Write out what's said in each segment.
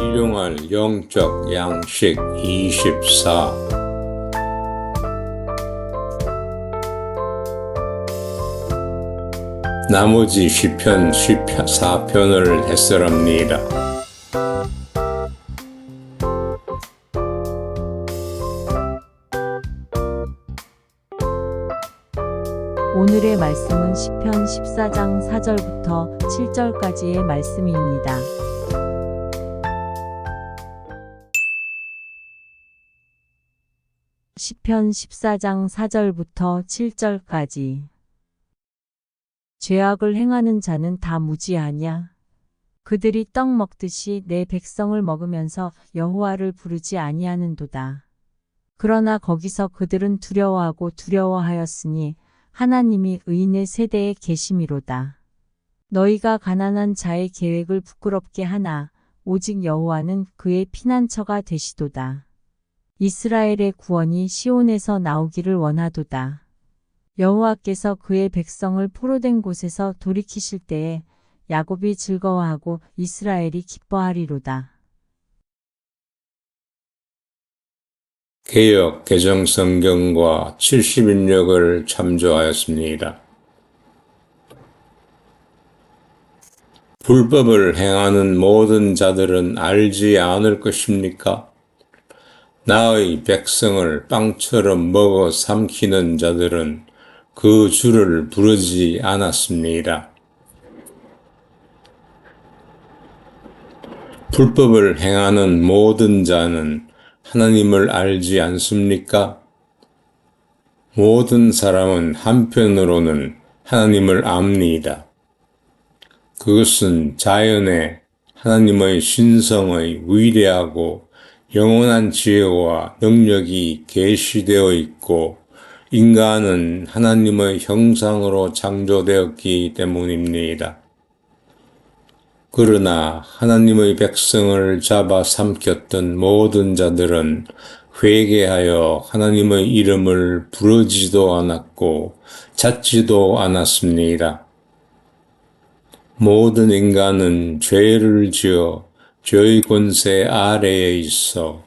일용할 영적 양식 24 나머지 시편 14편을 했으랍니다. 말씀은 시편 14장 4절부터 7절까지의 말씀입니다. 시편 14장 4절부터 7절까지 죄악을 행하는 자는 다 무지하냐? 그들이 떡 먹듯이 내 백성을 먹으면서 여호와를 부르지 아니하는도다. 그러나 거기서 그들은 두려워하고 두려워하였으니 하나님이 의인의 세대에 계심이로다. 너희가 가난한 자의 계획을 부끄럽게 하나 오직 여호와는 그의 피난처가 되시도다. 이스라엘의 구원이 시온에서 나오기를 원하도다. 여호와께서 그의 백성을 포로된 곳에서 돌이키실 때에 야곱이 즐거워하고 이스라엘이 기뻐하리로다. 개역 개정 성경과 70인력을 참조하였습니다. 불법을 행하는 모든 자들은 알지 않을 것입니까? 나의 백성을 빵처럼 먹어 삼키는 자들은 그 주를 부르지 않았습니다. 불법을 행하는 모든 자는 하나님을 알지 않습니까? 모든 사람은 한편으로는 하나님을 압니다. 그것은 자연의 하나님의 신성의 위대하고 영원한 지혜와 능력이 계시되어 있고 인간은 하나님의 형상으로 창조되었기 때문입니다. 그러나 하나님의 백성을 잡아 삼켰던 모든 자들은 회개하여 하나님의 이름을 부르지도 않았고 찾지도 않았습니다. 모든 인간은 죄를 지어 죄의 권세 아래에 있어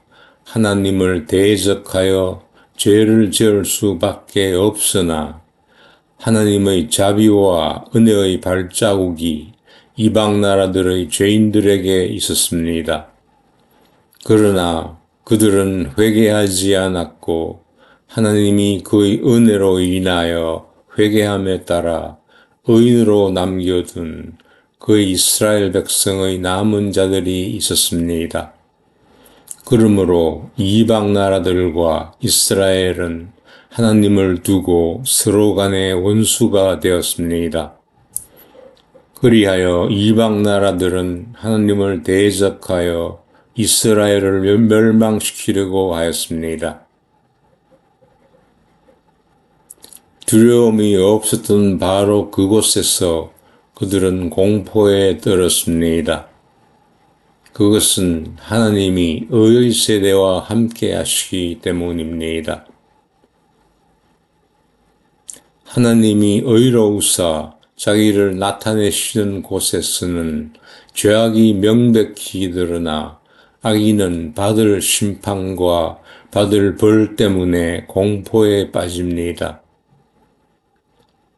하나님을 대적하여 죄를 지을 수밖에 없으나 하나님의 자비와 은혜의 발자국이 이방 나라들의 죄인들에게 있었습니다. 그러나 그들은 회개하지 않았고 하나님이 그의 은혜로 인하여 회개함에 따라 의인으로 남겨둔 그의 이스라엘 백성의 남은 자들이 있었습니다. 그러므로 이방 나라들과 이스라엘은 하나님을 두고 서로 간의 원수가 되었습니다. 그리하여 이방 나라들은 하나님을 대적하여 이스라엘을 멸망시키려고 하였습니다. 두려움이 없었던 바로 그곳에서 그들은 공포에 떨었습니다. 그것은 하나님이 의의 세대와 함께 하시기 때문입니다. 하나님이 의로우사 자기를 나타내시는 곳에서는 죄악이 명백히 드러나 악인은 받을 심판과 받을 벌 때문에 공포에 빠집니다.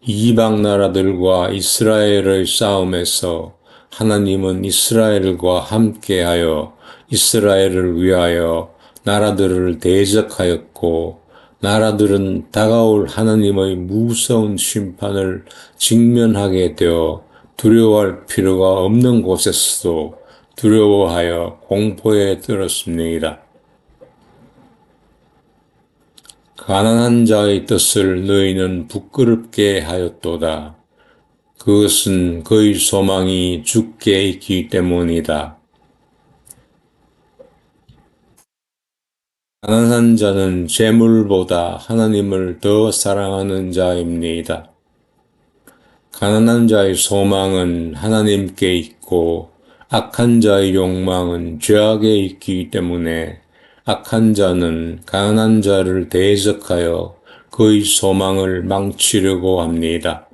이방 나라들과 이스라엘의 싸움에서 하나님은 이스라엘과 함께하여 이스라엘을 위하여 나라들을 대적하였고 나라들은 다가올 하나님의 무서운 심판을 직면하게 되어 두려워할 필요가 없는 곳에서도 두려워하여 공포에 들었습니다. 가난한 자의 뜻을 너희는 부끄럽게 하였도다. 그것은 그의 소망이 죽게 있기 때문이다. 가난한 자는 재물보다 하나님을 더 사랑하는 자입니다. 가난한 자의 소망은 하나님께 있고 악한 자의 욕망은 죄악에 있기 때문에 악한 자는 가난한 자를 대적하여 그의 소망을 망치려고 합니다.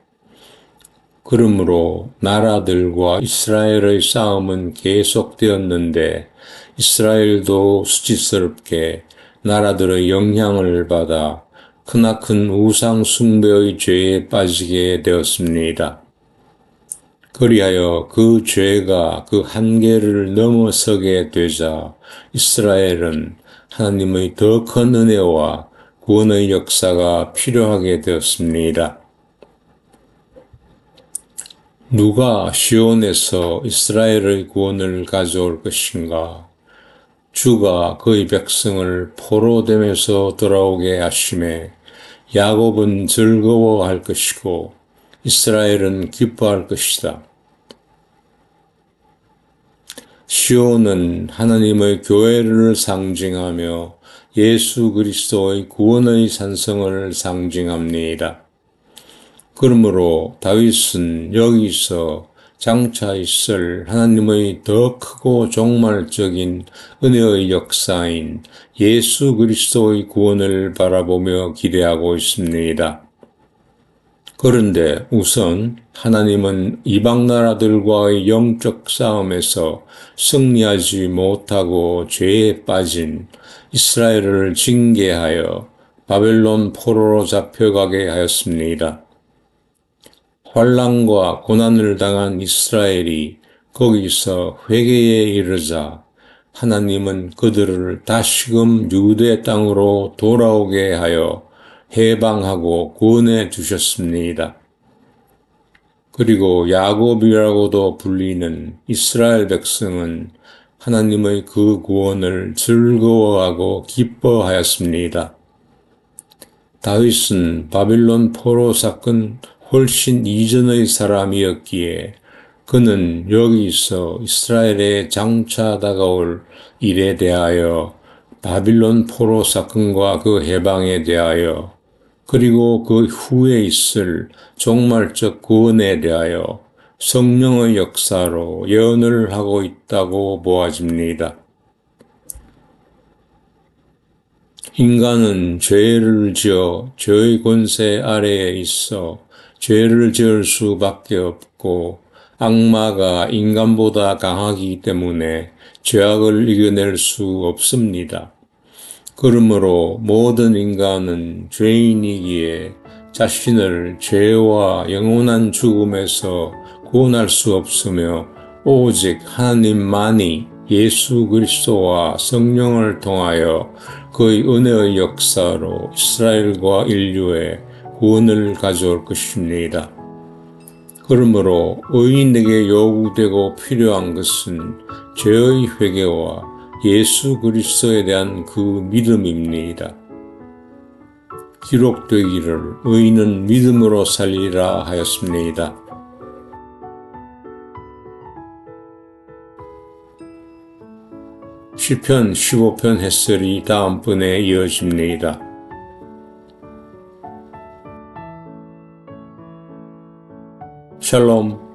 그러므로 나라들과 이스라엘의 싸움은 계속되었는데 이스라엘도 수치스럽게 나라들의 영향을 받아 크나큰 우상 숭배의 죄에 빠지게 되었습니다. 그리하여 그 죄가 그 한계를 넘어서게 되자 이스라엘은 하나님의 더 큰 은혜와 구원의 역사가 필요하게 되었습니다. 누가 시온에서 이스라엘의 구원을 가져올 것인가? 주가 그의 백성을 포로됨에서 돌아오게 하심에 야곱은 즐거워할 것이고 이스라엘은 기뻐할 것이다. 시온은 하나님의 교회를 상징하며 예수 그리스도의 구원의 산성을 상징합니다. 그러므로 다윗은 여기서 장차 있을 하나님의 더 크고 종말적인 은혜의 역사인 예수 그리스도의 구원을 바라보며 기대하고 있습니다. 그런데 우선 하나님은 이방 나라들과의 영적 싸움에서 승리하지 못하고 죄에 빠진 이스라엘을 징계하여 바벨론 포로로 잡혀가게 하였습니다. 환란과 고난을 당한 이스라엘이 거기서 회개에 이르자 하나님은 그들을 다시금 유대 땅으로 돌아오게 하여 해방하고 구원해 주셨습니다. 그리고 야곱이라고도 불리는 이스라엘 백성은 하나님의 그 구원을 즐거워하고 기뻐하였습니다. 다윗은 바빌론 포로 사건 훨씬 이전의 사람이었기에 그는 여기서 이스라엘에 장차 다가올 일에 대하여 바빌론 포로 사건과 그 해방에 대하여 그리고 그 후에 있을 종말적 구원에 대하여 성령의 역사로 예언을 하고 있다고 보아집니다. 인간은 죄를 지어 죄의 권세 아래에 있어 죄를 지을 수밖에 없고 악마가 인간보다 강하기 때문에 죄악을 이겨낼 수 없습니다. 그러므로 모든 인간은 죄인이기에 자신을 죄와 영원한 죽음에서 구원할 수 없으며 오직 하나님만이 예수 그리스도와 성령을 통하여 그의 은혜의 역사로 이스라엘과 인류에 구원을 가져올 것입니다. 그러므로 의인에게 요구되고 필요한 것은 죄의 회개와 예수 그리스도에 대한 그 믿음입니다. 기록되기를 의인은 믿음으로 살리라 하였습니다. 시편 15편 햇설이 다음번에 이어집니다. Shalom.